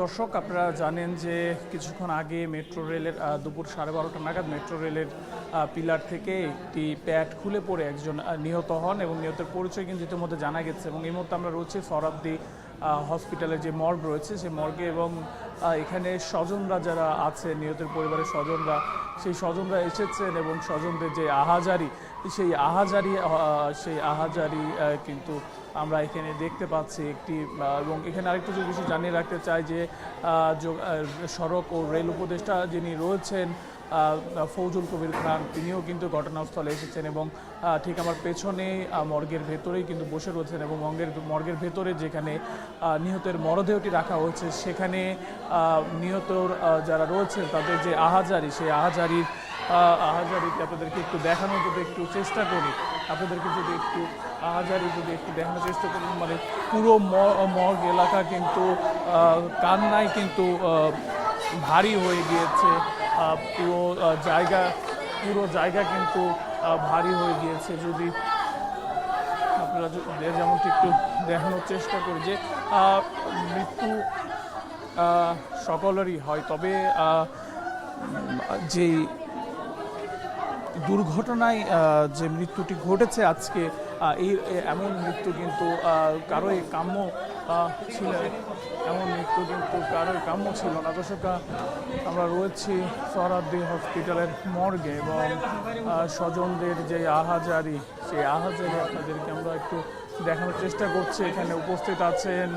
দর্শক, আপনারা জানেন যে কিছুক্ষণ আগে মেট্রো রেলের দুপুর সাড়ে বারোটা নাগাদ মেট্রো রেলের পিলার থেকে একটি প্যাট খুলে পড়ে একজন নিহত হন এবং নিহতের পরিচয় কিন্তু ইতিমধ্যে জানা গেছে এবং এই মুহূর্তে আমরা রয়েছি ফরাদ্দি হসপিটালে যে মর্গ রয়েছে সেই মর্গে এবং এখানে স্বজনরা যারা আছে, নিহতের পরিবারের স্বজনরা সেই স্বজনরা এসেছেন এবং স্বজনদের যে আহাজারি, সেই আহাজারি সেই আহাজারি কিন্তু আমরা এখানে দেখতে পাচ্ছি একটি এবং এখানে আরেকটু যে বিষয় জানিয়ে রাখতে চাই যে সড়ক ও রেল উপদেষ্টা যিনি রয়েছেন ফৌজুল কবির খান, তিনিও কিন্তু ঘটনাস্থলে এসেছেন এবং ঠিক আমার পেছনে মর্গের ভেতরেই কিন্তু বসে রয়েছেন এবং মর্গের মর্গের ভেতরে যেখানে নিহতের মরদেহটি রাখা হয়েছে, সেখানে নিহতর যারা রয়েছেন তাদের যে আহাজারি, সেই আহাজারির আহাজারিকে আপনাদেরকে একটু দেখানোর যদি একটু চেষ্টা করি, আপনাদেরকে যদি একটু আহাজারি যদি একটু দেখানোর চেষ্টা করি মানে পুরো মর্গ এলাকা কিন্তু কান্নায় কিন্তু ভারী হয়ে গিয়েছে। পুরো জায়গা পুরো জায়গা কিন্তু ভারী হয়ে গিয়েছে। যদি আপনারা যেমনটি একটু দেখানোর চেষ্টা করি যে মৃত্যু সকলেরই হয়। তবে যেই দুর্ঘটনায় যে মৃত্যুটি ঘটেছে আজকে এই এমন মৃত্যু কিন্তু কারোই কাম্য আহ, ছিল এমন মৃত্যু কিন্তু কারোই কাম্য ছিল না। দর্শক আহ, আমরা রয়েছি সরাদ্দি হসপিটালের মর্গে এবং স্বজনদের যে আহাজারি সেই আহাজারি আপনাদেরকে আমরা একটু দেখানোর চেষ্টা করছি। এখানে উপস্থিত আছেন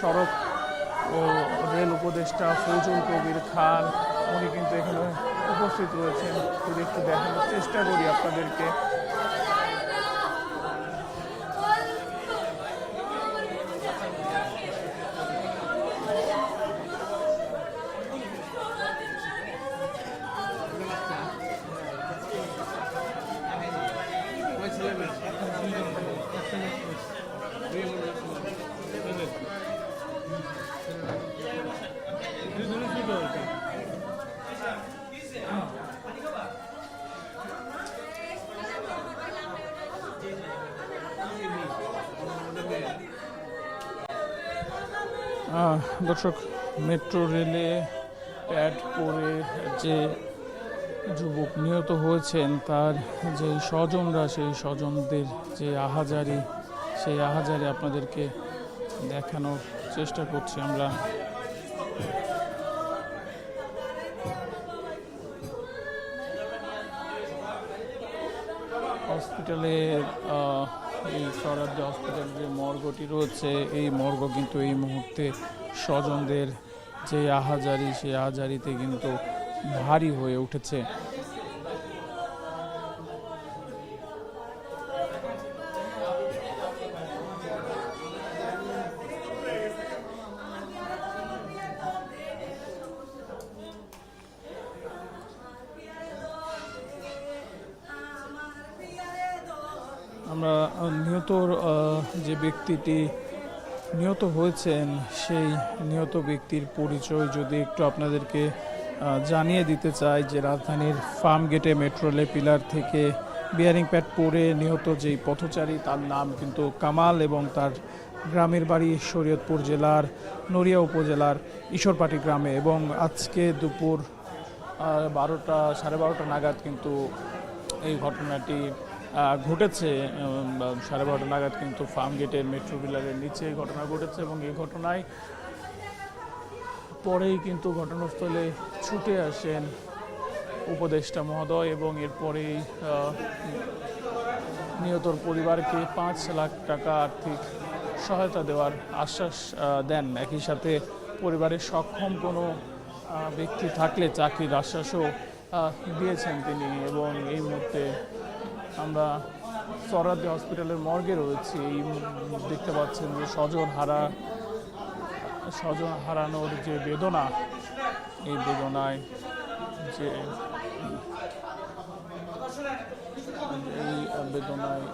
সড়ক ও রেল উপদেষ্টা ফৌজুল কবির খান। উনি কিন্তু এখানে উপস্থিত রয়েছেন। যদি একটু দেখানোর চেষ্টা করি আপনাদেরকে। দর্শক, মেট্রো রেলে প্যাড পরে যে যুবক নিহত হয়েছেন, তার যে স্বজনরা, সেই স্বজনদের যে আহাজারি, সেই আহাজারি আপনাদেরকে দেখানোর চেষ্টা করছি আমরা। হসপিটালে এই স্বরাজ্য হসপিটাল যে মর্গটি রয়েছে, এই মর্গ কিন্তু এই মুহূর্তে স্বজনদের যে আহাজারি, সেই আহাজারিতে কিন্তু ভারী হয়ে উঠেছে। ব্যক্তিটি নিহত হয়েছেন, সেই নিহত ব্যক্তির পরিচয় যদি একটু আপনাদেরকে জানিয়ে দিতে চাই যে রাজধানীর ফার্ম গেটে মেট্রো রেলে পিলার থেকে বিয়ারিং প্যাড পরে নিহত যেই পথচারী, তার নাম কিন্তু কামাল এবং তার গ্রামের বাড়ি শরীয়তপুর জেলার নড়িয়া উপজেলার ঈশ্বরপাটি গ্রামে এবং আজকে দুপুর বারোটা, সাড়ে বারোটা নাগাদ কিন্তু এই ঘটনাটি ঘটেছে সাড়ে বারোটা নাগাদ কিন্তু ফার্ম গেটের মেট্রো বিলারের নিচে ঘটনা ঘটেছে এবং এই ঘটনায় পরেই কিন্তু ঘটনাস্থলে ছুটে আসেন উপদেষ্টা মহোদয় এবং এরপরেই নিহতর পরিবারকে পাঁচ লাখ টাকা আর্থিক সহায়তা দেওয়ার আশ্বাস দেন। একই সাথে পরিবারের সক্ষম কোনো ব্যক্তি থাকলে চাকরির আশ্বাসও দিয়েছেন তিনি এবং এই মুহূর্তে আমরা সরাদ্দি হসপিটালের মর্গে রয়েছি। এই দেখতে পাচ্ছেন যে স্বজন হারা, স্বজন হারানোর যে বেদনা, এই বেদনায় যে, এই বেদনায়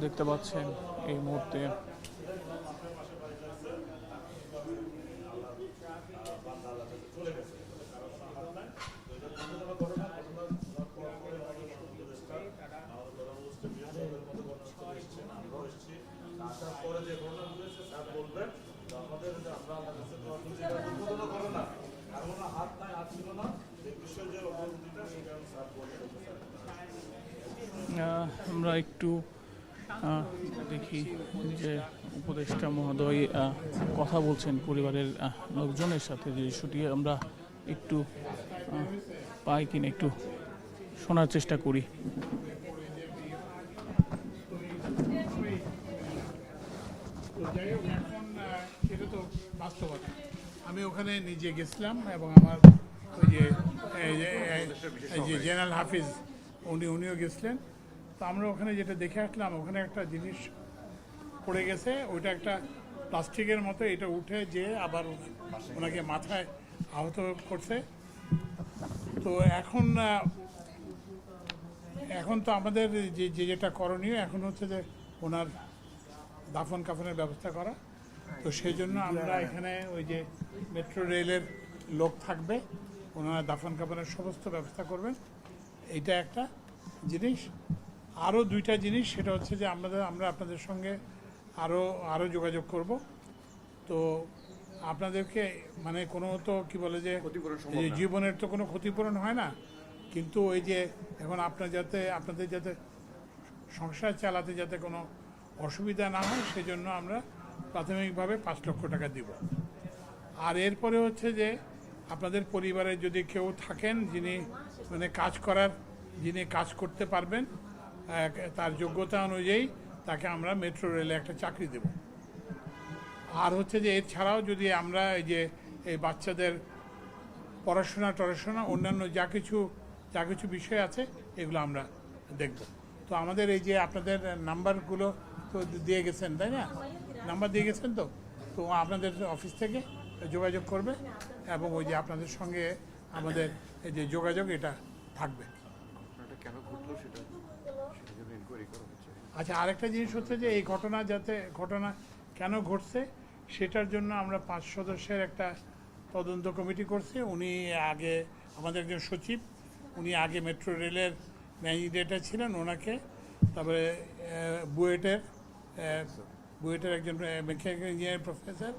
দেখতে পাচ্ছেন এই মুহূর্তে যে ঘটনা ঘটেছে স্যার বলবেন তো আমাদের যে আমরা আমাদের কাছে তো আপনি যেটা উদ্বোধনও করে না আর কোনো হাত নাই হাত ছিল না এই বিষয়ে যে অনুভূতিটা সেটা আমি স্যার বলবেন আহ, আমরা একটু দেখি যে উপদেষ্টা মহোদয় কথা বলছেন পরিবারের লোকজনের সাথে যে সেটি আমরা একটু পাই কিনা একটু শোনার চেষ্টা করি। তো বাস্তবতা। আমি ওখানে নিজে গেছিলাম এবং আমার ওই যে জেনারেল হাফিজ, উনি, উনিও গেছিলেন। তো আমরা ওখানে যেটা দেখে আসলাম, ওখানে একটা জিনিস পড়ে গেছে, ওইটা একটা প্লাস্টিকের মতো, এটা উঠে যে আবার ওনাকে মাথায় আহত করছে। তো এখন এখন তো আমাদের যে যে যেটা করণীয়, এখন হচ্ছে যে ওনার দাফন কাফনের ব্যবস্থা করা। তো সেই জন্য আমরা এখানে ওই যে মেট্রো রেলের লোক থাকবে, ওনারা দাফন কাফনের সমস্ত ব্যবস্থা করবেন। এইটা একটা জিনিস। আরও দুইটা জিনিস সেটা হচ্ছে যে আমাদের আমরা আপনাদের সঙ্গে আরও আরও যোগাযোগ করব। তো আপনাদেরকে মানে কোনো তো কি বলে যে জীবনের তো কোনো ক্ষতিপূরণ হয় না কিন্তু ওই যে এখন আপনার যাতে আপনাদের যাতে সংসার চালাতে যাতে কোনো অসুবিধা না হয় সেজন্য আমরা প্রাথমিকভাবে পাঁচ লক্ষ টাকা দিব। আর এরপরে হচ্ছে যে আপনাদের পরিবারে যদি কেউ থাকেন যিনি মানে কাজ করার যিনি কাজ করতে পারবেন তার যোগ্যতা অনুযায়ী তাকে আমরা মেট্রো রেলে একটা চাকরি দেব। আর হচ্ছে যে এছাড়াও যদি আমরা এই যে, এই বাচ্চাদের পড়াশোনা টড়াশোনা, অন্যান্য যা কিছু যা কিছু বিষয় আছে, এগুলো আমরা দেখব। তো আমাদের এই যে আপনাদের নাম্বারগুলো তো দিয়ে গেছেন, তাই না? নাম্বার দিয়ে গেছেন তো? তো আপনাদের অফিস থেকে যোগাযোগ করবে এবং ওই যে আপনাদের সঙ্গে আমাদের এই যে যোগাযোগ, এটা থাকবে। কেন ঘটলো সেটা? আচ্ছা আরেকটা জিনিস হচ্ছে যে এই ঘটনা যাতে, ঘটনা কেন ঘটছে, সেটার জন্য আমরা পাঁচ সদস্যের একটা তদন্ত কমিটি করছি। উনি আগে আমাদের একজন সচিব, উনি আগে মেট্রো রেলের ম্যানেজার ছিলেন ওনাকে। তারপরে বুয়েটের বুয়েটের একজন mechanical engineering professor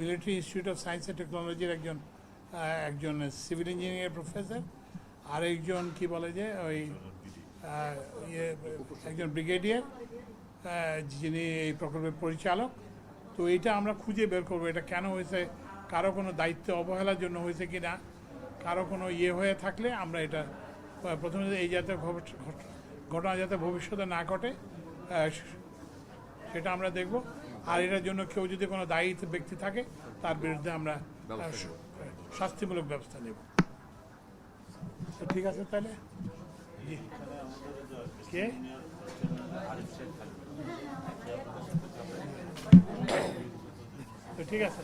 military institute of science and টেকনোলজির একজন একজন সিভিল ইঞ্জিনিয়ারিং প্রফেসর, আরেকজন কি বলে যে ওই একজন ব্রিগেডিয়ার যিনি এই প্রকল্পের পরিচালক। তো এটা আমরা খুঁজে বের করব এটা কেন হয়েছে কারও কোনো দায়িত্ব অবহেলার জন্য হয়েছে কি না কারও কোনো ইয়ে হয়ে থাকলে আমরা এটা প্রথমে এই জাতীয় ঘট- ঘট- ঘটনা যাতে ভবিষ্যতে না ঘটে সেটা আমরা দেখব। আর এটার জন্য কেউ যদি কোনো দায়ী ব্যক্তি থাকে তার বিরুদ্ধে আমরা শাস্তিমূলক ব্যবস্থা নেব। তো ঠিক আছে তাহলে? জি। কে তো ঠিক আছে।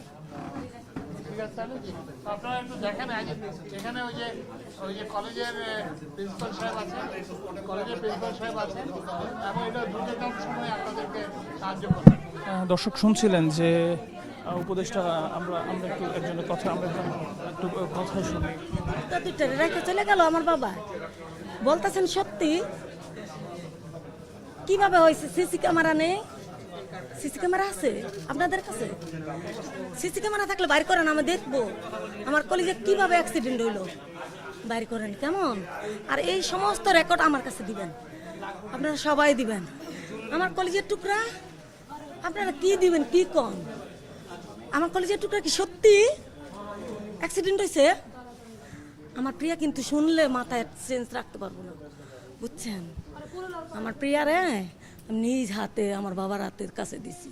ঠিক আছে আপনারা একটু দেখেন আগে এখানে ওই যে ওই যে কলেজের প্রিন্সিপাল সাহেব আছেন কলেজের প্রিন্সিপাল সাহেব আছেন। এবং এটা কম সময় আপনাদেরকে সাহায্য করবেন দর্শক শুনছিলেন যে আহ, উপদেষ্টা আমরা আমরা একটু একজনের কথা আমরা একটু কথা শুনি। তো চলে গেল আমার বাবা। বলতেছেন সত্যি? কীভাবে হয়েছে? সিসি ক্যামেরা নেই? সিসি ক্যামেরা আছে? আপনাদের কাছে? সিসি ক্যামেরা থাকলে বাইর করেন, আমি দেখব। আমার কলেজে কীভাবে অ্যাক্সিডেন্ট হইল? বাইর করেন, কেমন? আর এই সমস্ত রেকর্ড আমার কাছে দিবেন। আপনারা সবাই দিবেন। আমার কলেজের টুকরা, আপনারা কি দিবেন, কি কম আমার কলেজের টুকরা কি সত্যি? অ্যাক্সিডেন্ট হয়েছে আমার প্রিয়া কিন্তু শুনলে মাথায় সেন্স রাখতে পারব না। বুঝছেন? আমার প্রিয়ারে আমি নিজ হাতে আমার বাবার হাতের কাছে দিছি।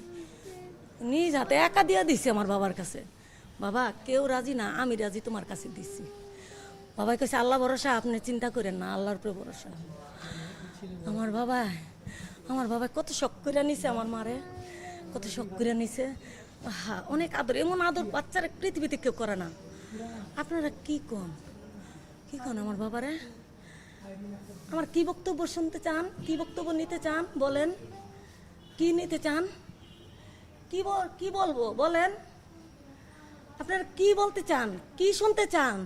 নিজ হাতে একা দিয়ে দিছি আমার বাবার কাছে। বাবা, কেউ রাজি না, আমি রাজি তোমার কাছে দিছি। বাবাই কাছে আল্লাহ ভরসা, আপনি চিন্তা করেন না, আল্লাহর উপরে ভরসা। আমার বাবা আমার বাবা কত শখ করে নিছে আমার মারে। কত শখ করে নিছে। হ্যাঁ অনেক আদর, এমন আদর বাচ্চারা পৃথিবীতে কেউ করে না। আপনারা কি কন? কি কন আমার বাবারে? আমার কি বক্তব্য শুনতে চান? কি বক্তব্য নিতে চান? বলেন। কি নিতে চান? কি বল, কি বলব? বলেন। আপনারা কি বলতে চান? কি শুনতে চান?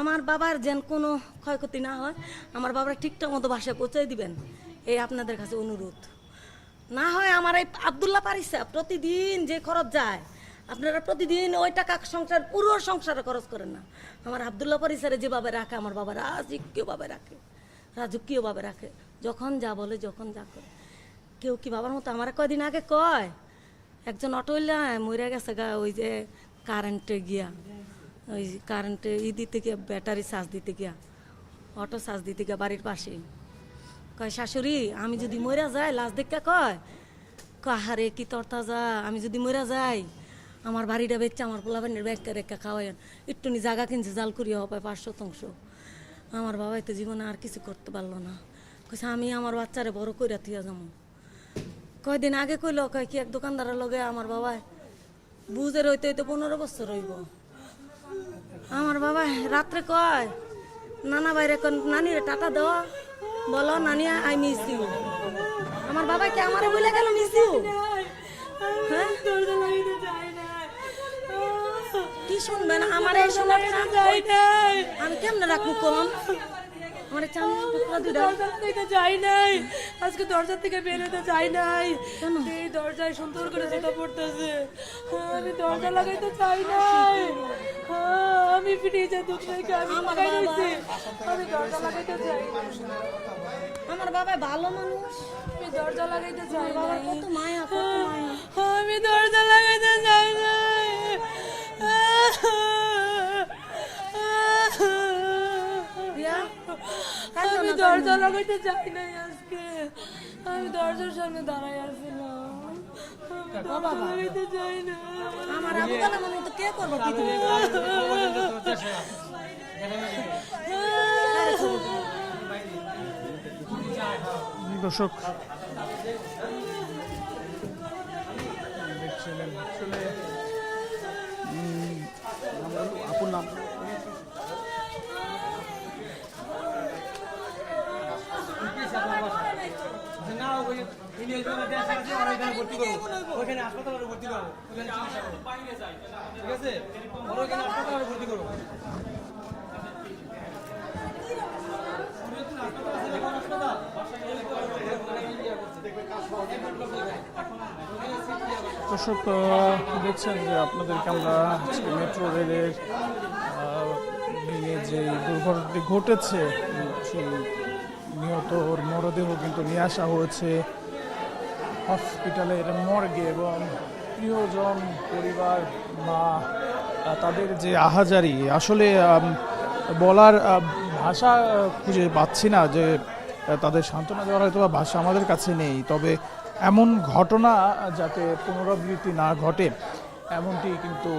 আমার বাবার যেন কোনো ক্ষয়ক্ষতি না হয়, আমার বাবার ঠিকঠাক মতো বাসায় পৌঁছে দিবেন। এই আপনাদের কাছে অনুরোধ। না হয় আমার এই আবদুল্লাহ পারিসা প্রতিদিন যে খরচ যায় আপনারা প্রতিদিন ওই টাকা সংসার, পুরো সংসারে খরচ করেন না। আমার আবদুল্লাহ পারিসারে যেভাবে রাখে, আমার বাবা রাজকীয়ভাবে রাখে? রাজকীয়ভাবে রাখে? যখন যা বলে, যখন যা করে। কেউ কি বাবার মতো আমার কয়দিন আগে কয়? একজন অটোইলা মরে গেছে গা, ওই যে কারেন্টে গিয়া। ওই কারেন্টে ই দিতে গিয়া, ব্যাটারি চার্জ দিতে গিয়া, অটো চার্জ দিতে গিয়া বাড়ির পাশে। কয়, শাশুড়ি, আমি যদি মরা যাই, লাশ দেখা কয়, কাহারে কি তরতা যা আমি যদি মরা যাই আমার বাড়িটা বেচছে আমার পোলাবানের ব্যাগটা রেখা খাওয়াইন একটুনি জায়গা কিনছে, জাল করিয়া হবে পাঁচ শতাংশ আমার বাবাই তো জীবনে আর কিছু করতে পারল না। কইছে, আমি আমার বাচ্চারে বড় কইরা থিয়া যাব কয়দিন আগে কইল, কয় কি এক দোকানদারের লগে আমার বাবাই বুঝে রইতে হইতে পনেরো বছর রইব আমার বাবা রাত্রে কয়, নানা বাইরে কন, নানিরে টাটা দেওয়া। বলো, নানি, আই মিস ইউ আমার বাবা কি আমারে বলে গেল মিস ইউ হ্যাঁ? কি শুনবেন? আমার এই শোনার আমি কেমনে রাখব আমার টুকরা লাগাইতে যাই নাই। আজকে দরজা থেকে বেরোতে যাই নাই? এই দরজায় সুন্দর করে জুতা পড়তেছে। আমি দরজা লাগাইতে চাই নাই। হ্যাঁ, আমি ফ্রিজে দুধ রেখে আমি লাগাই দিয়েছি। আমি দরজা লাগাইতে চাই আমার বাবা ভালো মানুষ। আমি দরজা লাগাইতে চাই বাবা মায়া কত মায়া। আমি দরজা লাগাইতে চাই আমি দরজা লাগাইতে চাই নাই আজকে। আমি দরজার সামনে দাঁড়াই আসছিলাম আমি দরজা চাই না। আমার আবু কালাম মতো কে করব দর্শক দর্শক দেখছেন যে আপনাদেরকে আমরা মেট্রো রেলের যে দুর্ঘটনাটি ঘটেছে উম, নিহত ওর মরদেহ কিন্তু নিয়ে আসা হয়েছে। হসপিটালের মর্গে এবং প্রিয়জন, পরিবার, মা তাদের যে আহাজারি, আসলে বলার ভাষা খুঁজে পাচ্ছি না যে তাদের সান্ত্বনা দেওয়ার হয়তো বা ভাষা আমাদের কাছে নেই। তবে এমন ঘটনা যাতে পুনরাবৃত্তি না ঘটে, এমনটি কিন্তু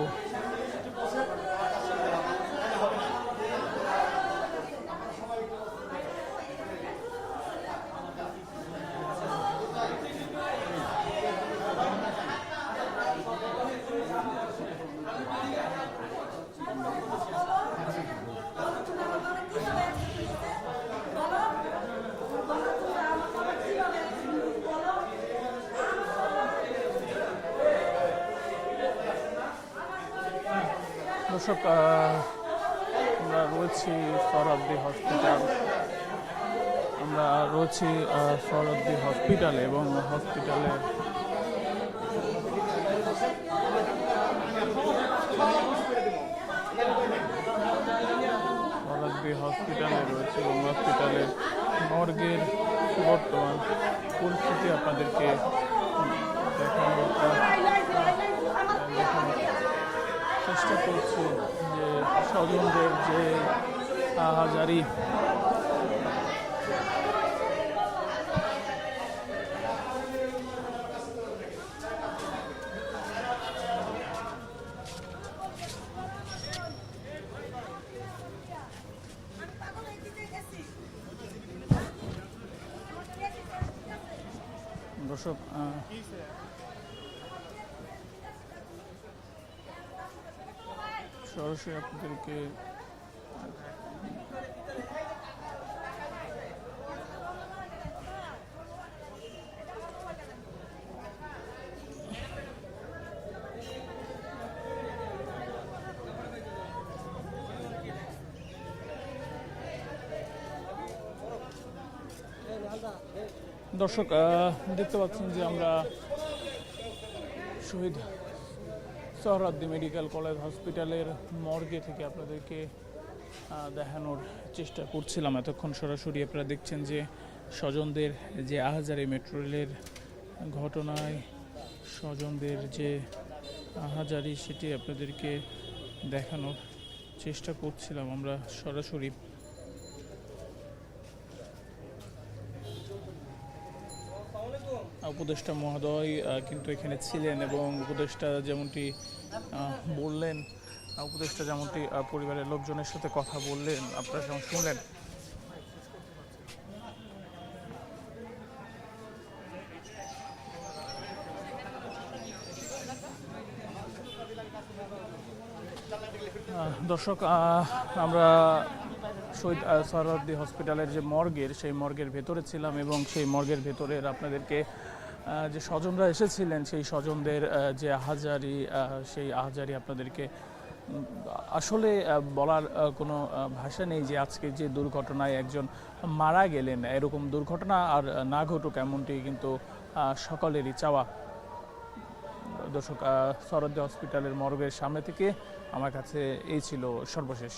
দর্শক আমরা রয়েছি সরদ্দি হসপিটাল। আমরা রয়েছি আহ, সরদ্দি হসপিটালে এবং হসপিটালে সরদ্দি হসপিটালে রয়েছে এবং হসপিটালের মর্গের বর্তমান পরিস্থিতি আপনাদেরকে দেখানোর দেখানোর চেষ্টা করছি যে স্বজনদের যে আহাজারি সরাসরি আপনাদেরকে দর্শক দেখতে পাচ্ছেন যে আমরা শহীদ সোহরাদ্দি মেডিকেল কলেজ হসপিটালের মর্গে থেকে আপনাদেরকে দেখানোর চেষ্টা করছিলাম। এতক্ষণ সরাসরি আপনারা দেখছেন যে স্বজনদের যে আহাজারি মেট্রো রেলের ঘটনায়, স্বজনদের যে আহাজারি, সেটি আপনাদেরকে দেখানোর চেষ্টা করছিলাম। আমরা সরাসরি উপদেষ্টা মহোদয় কিন্তু এখানে ছিলেন এবং উপদেষ্টা যেমনটি বললেন উপদেষ্টা যেমনটি পরিবারের লোকজনের সাথে কথা বললেন, আপনারা যেমন শুনলেন। দর্শক আমরা শহীদ সরওয়ার্দী হসপিটালের যে মর্গের, সেই মর্গের ভেতরে ছিলাম এবং সেই মর্গের ভেতরের আপনাদেরকে যে স্বজনরা এসেছিলেন, সেই স্বজনদের যে আহাজারি সেই আহাজারি আপনাদেরকে আসলে বলার কোনো ভাষা নেই যে আজকে যে দুর্ঘটনায় একজন মারা গেলেন। এরকম দুর্ঘটনা আর না ঘটুক এমনটি কিন্তু সকলেরই চাওয়া। দর্শক সরদ্দি হসপিটালের মর্গের সামনে থেকে আমার কাছে এই ছিল সর্বশেষ।